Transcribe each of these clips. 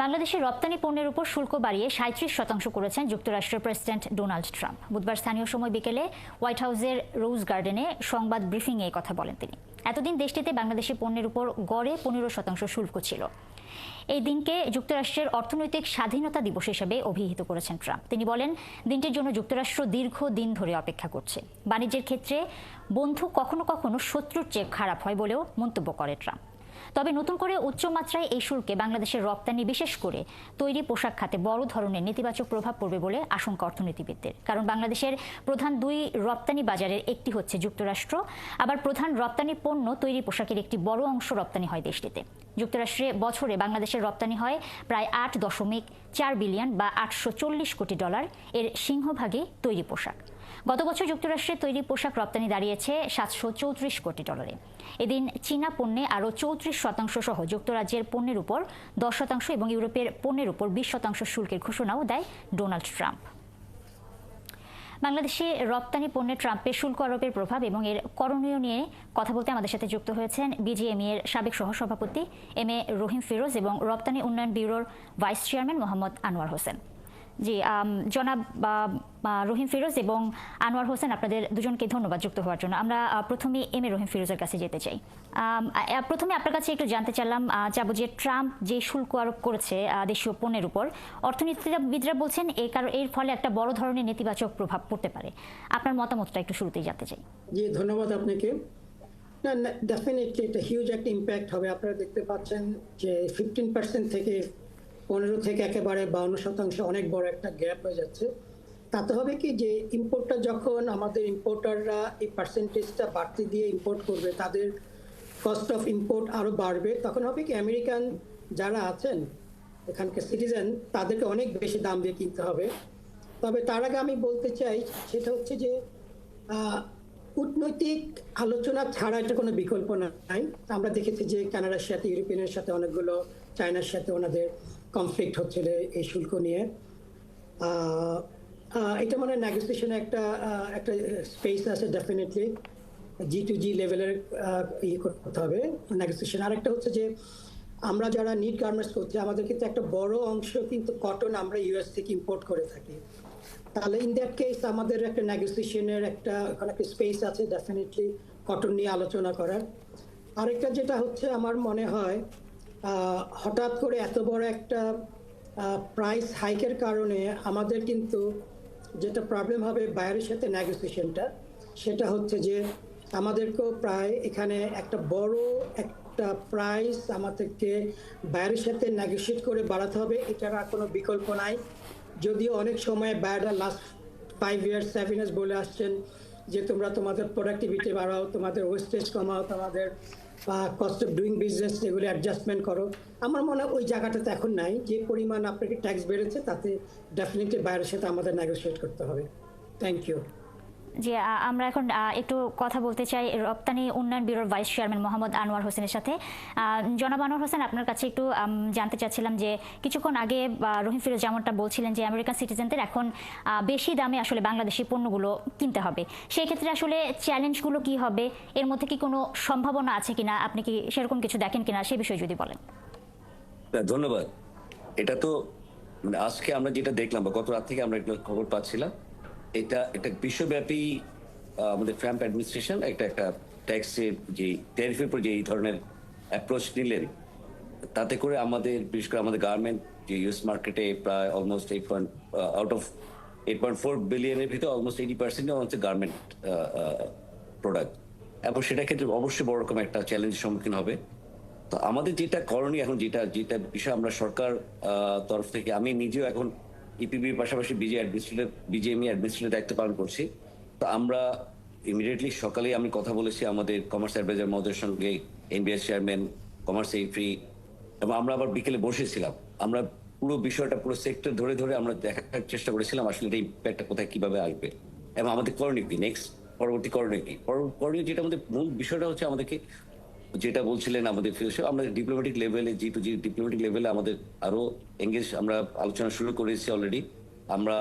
বাংলাদেশের রপ্তানি পণ্যের উপর শুল্ক বাড়িয়ে সাঁত্রিশ শতাংশ করেছেন যুক্তরাষ্ট্রের প্রেসিডেন্ট ডোনাল্ড ট্রাম্প। বুধবার স্থানীয় সময় বিকেলে হোয়াইট হাউসের রোজ গার্ডেনে সংবাদ ব্রিফিংয়ে কথা বলেন তিনি। এতদিন দেশটিতে বাংলাদেশি পণ্যের উপর গড়ে পনেরো শতাংশ শুল্ক ছিল। এই দিনকে যুক্তরাষ্ট্রের অর্থনৈতিক স্বাধীনতা দিবস হিসেবে অভিহিত করেছেন ট্রাম্প। তিনি বলেন, দিনটির জন্য যুক্তরাষ্ট্র দীর্ঘ দিন ধরে অপেক্ষা করছে। বাণিজ্যের ক্ষেত্রে বন্ধু কখনো কখনো শত্রুর চেয়ে খারাপ হয় বলেও মন্তব্য করে ট্রাম্প। তবে নতুন করে উচ্চমাত্রায় এই শুল্কে বাংলাদেশের রপ্তানি বিশেষ করে তৈরি পোশাক খাতে বড় ধরনের নেতিবাচক প্রভাব পড়বে বলে আশঙ্কা অর্থনীতিবিদদের। কারণ বাংলাদেশের প্রধান দুই রপ্তানি বাজারের একটি হচ্ছে যুক্তরাষ্ট্র, আবার প্রধান রপ্তানি পণ্য তৈরি পোশাকের একটি বড় অংশ রপ্তানি হয় দেশটিতে। যুক্তরাষ্ট্রে বছরে বাংলাদেশের রপ্তানি হয় প্রায় আট দশমিক চার বিলিয়ন বা আটশো চল্লিশ কোটি ডলার। এর সিংহভাগই তৈরি পোশাক। গত বছর যুক্তরাষ্ট্রের তৈরি পোশাক রপ্তানি দাঁড়িয়েছে সাতশো চৌত্রিশ কোটি ডলারে। এদিন চীনা পণ্যে আরও চৌত্রিশ শতাংশ সহ যুক্তরাজ্যের পণ্যের উপর দশ শতাংশ এবং ইউরোপের পণ্যের উপর বিশ শতাংশ শুল্কের ঘোষণাও দেয় ডোনাল্ড ট্রাম্প। বাংলাদেশে রপ্তানি পণ্যে ট্রাম্পের শুল্ক আরোপের প্রভাব এবং এর করণীয় নিয়ে কথা বলতে আমাদের সাথে যুক্ত হয়েছেন বিজিএমই এর সাবেক সহসভাপতি এম এ রহিম ফিরোজ এবং রপ্তানি উন্নয়ন ব্যুরোর ভাইস চেয়ারম্যান মোহাম্মদ আনোয়ার হোসেন। জি জনাব রহিম ফিরোজ এবং আনোয়ার হোসেন, আপনাদের দুজনকে ধন্যবাদ যুক্ত হওয়ার জন্য। আমরা প্রথমে এম এ রহিম ফিরোজের কাছে যেতে চাই। প্রথমে আপনার কাছে একটু জানতে চাইলাম যাব যে ট্রাম্প যে শুল্ক আরোপ করেছে দেশীয় পণ্যের উপর, অর্থনীতিবিদরা বলছেন এই কারণ এর ফলে একটা বড় ধরনের নেতিবাচক প্রভাব পড়তে পারে। আপনার মতামতটা একটু শুরুতেই জানতে চাই। জি, ধন্যবাদ আপনাকে। না ডেফিনেটলি এটা হিউজ একটা ইম্প্যাক্ট হবে। আপনারা দেখতে পাচ্ছেন যে ফিফটিন পার্সেন্ট থেকে পনেরো থেকে একেবারে বাউন্ন শতাংশ অনেক বড় একটা গ্যাপ হয়ে যাচ্ছে। তাতে হবে কি যে ইম্পোর্টটা যখন আমাদের ইম্পোর্টাররা এই পার্সেন্টেজটা বাড়তি দিয়ে ইম্পোর্ট করবে, তাদের কস্ট অফ ইম্পোর্ট আরও বাড়বে, তখন হবে কি আমেরিকান যারা আছেন, এখানকার সিটিজেন তাদেরকে অনেক বেশি দাম দিয়ে কিনতে হবে। তবে তার আগে আমি বলতে চাই, সেটা হচ্ছে যে কূটনৈতিক আলোচনা ছাড়া এটা কোনো বিকল্প নাই। আমরা দেখেছি যে কানাডার সাথে ইউরোপিয়ানের সাথে অনেকগুলো চায়নার সাথে ওনাদের কনফ্লিক্ট হচ্ছিল এই শুল্ক নিয়ে। এটা মানে নেগোসিয়েশনে একটা একটা স্পেস আছে ডেফিনেটলি জি টু জি লেভেলের ইয়ে করতে হবে নেগোসিয়েশন আরেকটা হচ্ছে যে, আমরা যারা নিট গার্মেন্টস করছি আমাদের কিন্তু একটা বড় অংশ কিন্তু কটন আমরা ইউএস থেকে ইম্পোর্ট করে থাকি। তাহলে ইন দ্যাট কেস আমাদের একটা নেগোসিয়েশনের একটা, ওখানে একটা স্পেস আছে ডেফিনেটলি কটন নিয়ে আলোচনা করার। আরেকটা যেটা হচ্ছে, আমার মনে হয় হঠাৎ করে এত বড় একটা প্রাইস হাইকের কারণে আমাদের কিন্তু যেটা প্রবলেম হবে বাইরের সাথে নেগোসিয়েশনটা সেটা হচ্ছে যে আমাদেরকেও প্রায় এখানে একটা বড় একটা প্রাইস আমাদেরকে বাইরের সাথে নেগোসিয়েট করে বাড়াতে হবে, এটার আর কোনো বিকল্প নাই। যদিও অনেক সময় বাইরেরা last five years seven years বলে আসছেন যে তোমরা তোমাদের প্রোডাক্টিভিটি বাড়াও, তোমাদের ওয়েস্টেজ কমাও, তোমাদের কস্ট অফ ডুইং বিজনেস এগুলো অ্যাডজাস্টমেন্ট করো। আমার মনে হয় ওই জায়গাটাতে এখন নাই। যে পরিমাণ আপনাকে ট্যাক্স বেড়েছে, তাতে ডেফিনেটলি বাইরের সাথে আমাদের নেগোসিয়েট করতে হবে। থ্যাংক ইউ যে আমরা এখন একটু কথা বলতে চাই রপ্তানি উন্নয়ন ব্যুরোর ভাইস চেয়ারম্যান মোহাম্মদ আনোয়ার হোসেনের সাথে। জনাব আনোয়ার হোসেন, আপনার কাছে একটু জানতে চাচ্ছিলাম যে, কিছুক্ষণ আগে রহিম ফিরোজ যেমনটা বলছিলেন যে, আমেরিকান সিটিজেনদের এখন বেশি দামে আসলে বাংলাদেশি পণ্যগুলো কিনতে হবে। সেই ক্ষেত্রে আসলে চ্যালেঞ্জগুলো কি হবে? এর মধ্যে কি কোনো সম্ভাবনা আছে কিনা? আপনি কি সেরকম কিছু দেখেন কিনা? সে বিষয়ে যদি বলেন। ধন্যবাদ। এটা তো মানে আজকে আমরা যেটা দেখলাম বা গত রাত থেকে আমরা খবর পাচ্ছিলাম এটা এটা বিশ্বব্যাপী আমাদের ট্রাম্প অ্যাডমিনিস্ট্রেশন একটা একটা ট্যাক্সের যে ট্যারিফের উপর যে এই ধরনের অ্যাপ্রোচ নিলেন, তাতে করে আমাদের, বিশেষ করে আমাদের গার্মেন্ট যে ইউএস মার্কেটে প্রায় almost eight point out of eight point four বিলিয়নের ভিতরে অলমোস্ট এইটি পার্সেন্ট হচ্ছে গার্মেন্ট প্রোডাক্ট এবং সেটা ক্ষেত্রে অবশ্যই বড় রকম একটা চ্যালেঞ্জের সম্মুখীন হবে। তো আমাদের যেটা করণীয় এখন, যেটা যেটা বিষয় আমরা সরকার তরফ থেকে, আমি নিজেও এখন ইপিবির পাশাপাশি বিজে অ্যাডমিনিস্ট্রেটর বিজেএমই অ্যাডমিনিস্ট্রেটর দায়িত্ব পালন করছি। তো আমরা ইমিডিয়েটলি সকালে আমি কথা বলেছি আমাদের কমার্স অ্যাডভাইজার মহোদয়ের সঙ্গে এনবিএস চেয়ারম্যান কমার্স এফ্রি এবং আমরা আবার বিকেলে বসেছিলাম। আমরা পুরো বিষয়টা, পুরো সেক্টর ধরে ধরে আমরা দেখার চেষ্টা করেছিলাম আসলে এটা ইম্প্যাক্টটা কোথায়, কীভাবে আসবে। এবং আমাদের করণীয় কি? নেক্সট পরবর্তী করণীয় কি? করণীয় যেটা আমাদের মূল বিষয়টা হচ্ছে আমাদেরকে যেটা বলছিলেন আমাদের ফিউচার আমরা ডিপ্লোম্যাটিক লেভেলে জি টু জি ডিপ্লোম্যাটিক লেভেলে আমাদের আরও এঙ্গেজ আমরা আলোচনা শুরু করেছি অলরেডি আমরা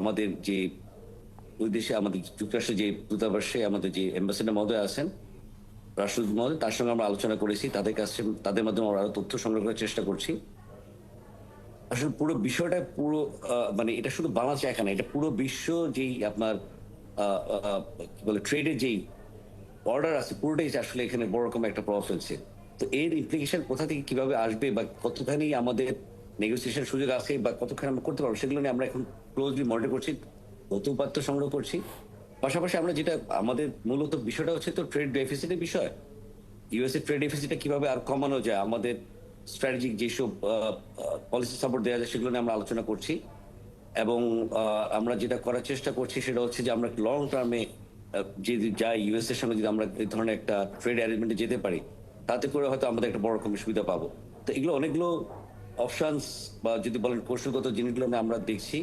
আমাদের যে, ওই দেশে আমাদের যুক্তরাষ্ট্রের যে দূতাবাসে আমাদের যে অ্যাম্বাসেডার মহোদয় আছেন, রাষ্ট্রদূত মহোদয়, তার সঙ্গে আমরা আলোচনা করেছি তাদের কাছে, তাদের মাধ্যমে আমরা আরও তথ্য সংগ্রহ করার চেষ্টা করছি। আসলে পুরো বিষয়টা পুরো মানে এটা শুধু বাংলাদেশ একা না, এটা পুরো বিশ্ব যেই আপনার কি বলে ট্রেডের যেই অর্ডার আছে, পুরোটাই আসলে এখানে বড় রকম একটা প্রভাব ফেলছে তো এর ইমপ্লিকেশন কোথা থেকে কীভাবে আসবে বা কতখানি আমাদের নেগোসিয়েশন সুযোগ আছে বা কতখানি আমরা করতে পারব সেগুলো নিয়ে আমরা এখন ক্লোজলি মনিটর করছি নতুন উপাত্ত সংগ্রহ করছি। পাশাপাশি আমরা যেটা আমাদের মূলত বিষয়টা হচ্ছে তো ট্রেড ডেফিসিটের বিষয়। ইউএসএ ট্রেড ডেফিসিটটা কীভাবে আর কমানো যায়, আমাদের স্ট্র্যাটেজিক যেসব পলিসি সাপোর্ট দেওয়া যায় সেগুলো নিয়ে আমরা আলোচনা করছি। এবং আমরা যেটা করার চেষ্টা করছি সেটা হচ্ছে যে আমরা লং টার্মে যদি যাই ইউএস এর সঙ্গে যদি আমরা এই ধরনের একটা ট্রেড অ্যারেঞ্জমেন্টে যেতে পারি, তাতে করে হয়তো আমাদের একটা বড় রকমের সুবিধা পাবো। তো এগুলো অনেকগুলো অপশনস বা যদি বলেন কৌশলগত জিনিসগুলো নিয়ে আমরা দেখছি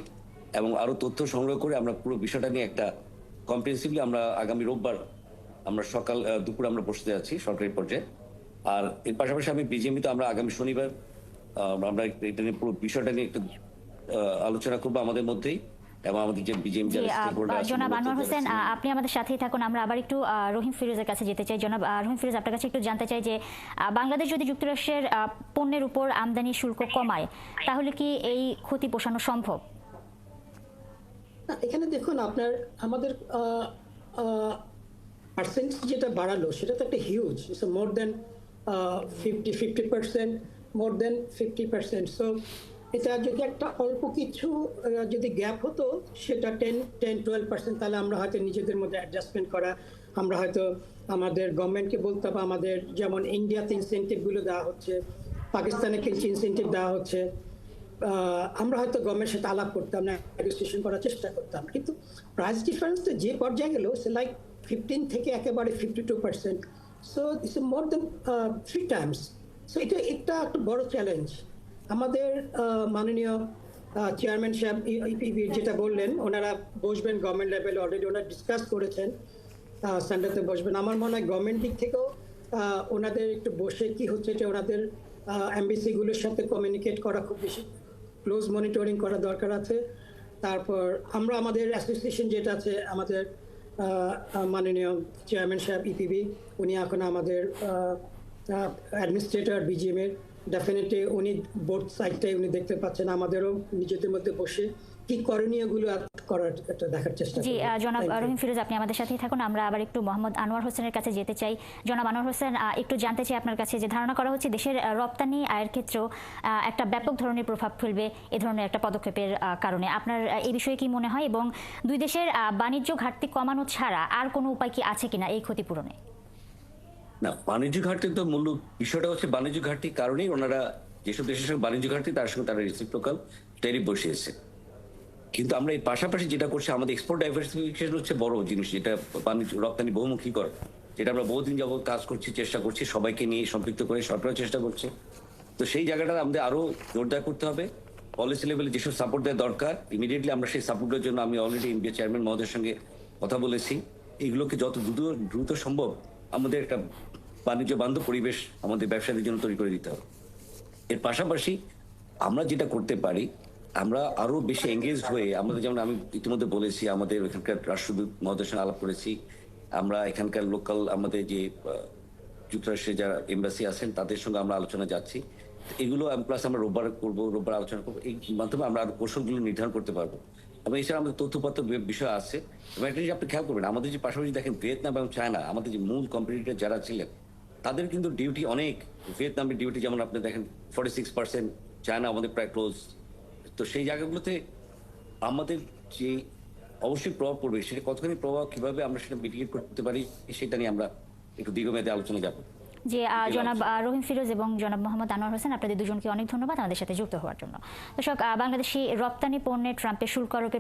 এবং আরও তথ্য সংগ্রহ করে আমরা পুরো বিষয়টা নিয়ে একটা কম্প্রিহেন্সিভলি আমরা আগামী রোববার আমরা সকাল দুপুরে আমরা বসতে যাচ্ছি সরকারি পর্যায়ে। আর এর পাশাপাশি আমি বিজেপিতে আমরা আগামী শনিবার আমরা এটা নিয়ে পুরো বিষয়টা নিয়ে একটু আলোচনা করব আমাদের মধ্যেই। এবং আমাদের যে বিজেপি জনাব আনোয়ার হোসেন আপনি আমাদের সাথেই থাকুন। আমরা আবার একটু রহিম ফিরোজের কাছে যেতে চাই। জনাব রহিম ফিরোজ আপনার কাছে একটু জানতে চাই যে বাংলাদেশ যদি যুক্তরাষ্ট্রের পণ্যের উপর আমদানি শুল্ক কমায় তাহলে কি এই ক্ষতি পোষানো সম্ভব? না, এখানে দেখুন আপনার আমাদের পার্সেন্ট যেটা বাড়ালো সেটা তো একটা huge more than fifty fifty percent more than fifty percent so এটা যদি একটা অল্প কিছু যদি গ্যাপ হতো, সেটা টেন টেন টুয়েলভ পার্সেন্ট তাহলে আমরা হয়তো নিজেদের মধ্যে অ্যাডজাস্টমেন্ট করা, আমরা হয়তো আমাদের গভর্নমেন্টকে বলতে হবে, আমাদের যেমন ইন্ডিয়াতে ইনসেন্টিভগুলো দেওয়া হচ্ছে পাকিস্তানে কিছু ইনসেন্টিভ দেওয়া হচ্ছে আমরা হয়তো গভর্নমেন্টের সাথে আলাপ করতাম, না নেগোসিয়েশন করার চেষ্টা করতাম, কিন্তু প্রাইস ডিফারেন্স তো যে পর্যায়ে গেল, সে লাইক ফিফটিন থেকে একেবারে fifty two percent so it's more than three times so এটা একটা একটা বড় চ্যালেঞ্জ আমাদের মাননীয় চেয়ারম্যান সাহেব যেটা বললেন, ওনারা বসবেন গভর্নমেন্ট লেভেলে অলরেডি ওনারা ডিসকাস করেছেন সানডেতে বসবেন। আমার মনে হয় গভর্নমেন্ট দিক থেকেও ওনাদের একটু বসে কি হচ্ছে এটা ওনাদের এমবিসিগুলোর সাথে কমিউনিকেট করা খুব বেশি ক্লোজ মনিটরিং করা দরকার আছে। তারপর আমরা আমাদের অ্যাসোসিয়েশন যেটা আছে, আমাদের মাননীয় চেয়ারম্যান সাহেব ইপিবি উনি এখন আমাদের অ্যাডমিনিস্ট্রেটর বিজিএম এর। ডেফিনেটলি উনি বোর্ড সাইডটাই উনি দেখতে পাচ্ছেন আমাদেরও নিজেদের মধ্যে বসে কি করণীয়গুলো করার একটা দেখার চেষ্টা জি জনাব রহিম ফিরোজ আপনি আমাদের সাথেই থাকুন আমরা আবার একটু মোহাম্মদ আনোয়ার হোসেনের কাছে যেতে চাই। জনাব আনোয়ার হোসেন একটু জানতে চাই আপনার কাছে যে ধারণা করা হচ্ছে দেশের রপ্তানি আয়ের ক্ষেত্রেও একটা ব্যাপক ধরনের প্রভাব ফেলবে এ ধরনের একটা পদক্ষেপের কারণে। আপনার এই বিষয়ে কি মনে হয়? এবং দুই দেশের বাণিজ্য ঘাটতি কমানো ছাড়া আর কোনো উপায় কি আছে কিনা এই ক্ষতিপূরণে? না, বাণিজ্য ঘাটতি তো মূল বিষয়টা হচ্ছে বাণিজ্য ঘাটতির কারণেই ওনারা যেসব দেশের সঙ্গে বাণিজ্য ঘাটতি, তার সঙ্গে তারা রিসিপ্রোকাল ট্যারিফ বসিয়েছে। কিন্তু আমরা এই পাশাপাশি যেটা করছি, আমাদের এক্সপোর্ট ডাইভার্সিফিকেশন হচ্ছে বড় জিনিস, যেটা বাণিজ্য, রপ্তানি বহুমুখী কর। যেটা আমরা বহুদিন যাবত কাজ করছি, চেষ্টা করছি, সবাইকে নিয়ে সম্পৃক্ত করে সরকারও চেষ্টা করছে। তো সেই জায়গাটা আমাদের আরও জোরদার করতে হবে। পলিসি লেভেলে যেসব সাপোর্ট দেওয়া দরকার ইমিডিয়েটলি আমরা সেই সাপোর্টের জন্য আমি অলরেডি ইন্ডিয়া চেয়ারম্যান মহোদয়ের সঙ্গে কথা বলেছি। এগুলোকে যত দ্রুত দ্রুত সম্ভব আমাদের একটা বাণিজ্য বান্ধব পরিবেশ আমাদের ব্যবসায়ীদের জন্য তৈরি করে দিতে হবে। এর পাশাপাশি আমরা যেটা করতে পারি আমরা আরও বেশি এঙ্গেজ হয়ে আমাদের যেমন আমি ইতিমধ্যে বলেছি আমাদের এখানকার রাষ্ট্রদূত মহোদয়ের সঙ্গে আলাপ করেছি আমরা এখানকার লোকাল আমাদের যে আহ, যুক্তরাষ্ট্রের যারা এম্বাসি আছেন তাদের সঙ্গে আমরা আলোচনা যাচ্ছি। এগুলো প্লাস আমরা রোববার করব রোববার আলোচনা করব এই মাধ্যমে আমরা আরও কৌশলগুলো নির্ধারণ করতে পারব। এবং এছাড়া আমাদের তথ্যপত্র বিষয় আছে। এবং একটা জিনিস আপনি খেয়াল করবেন আমাদের যে পাশাপাশি দেখেন ভিয়েতনাম এবং চায়না আমাদের যে মূল কম্পিটিটর যারা ছিলেন তাদের কিন্তু ডিউটি অনেক। ভিয়েতনামের ডিউটি যেমন আপনি দেখেন ফর্টি সিক্স পার্সেন্ট চায়না আমাদের প্রায় ক্লোজ তো সেই জায়গাগুলোতে আমাদের যে অবশ্যই প্রভাব পড়বে সেটা কতখানি প্রভাব কীভাবে আমরা সেটা মিটিগেট করতে পারি সেটা নিয়ে আমরা একটু দীর্ঘমেয়াদে আলোচনা যাব যে জনাব রহিম ফিরোজ এবং জনাব মোহাম্মদ আনোয়ার হোসেন আপনাদের দুজনকে অনেক ধন্যবাদ আমাদের সাথে যুক্ত হওয়ার জন্য। দর্শক বাংলাদেশি রপ্তানি পণ্যে ট্রাম্পের শুল্ক আরোপের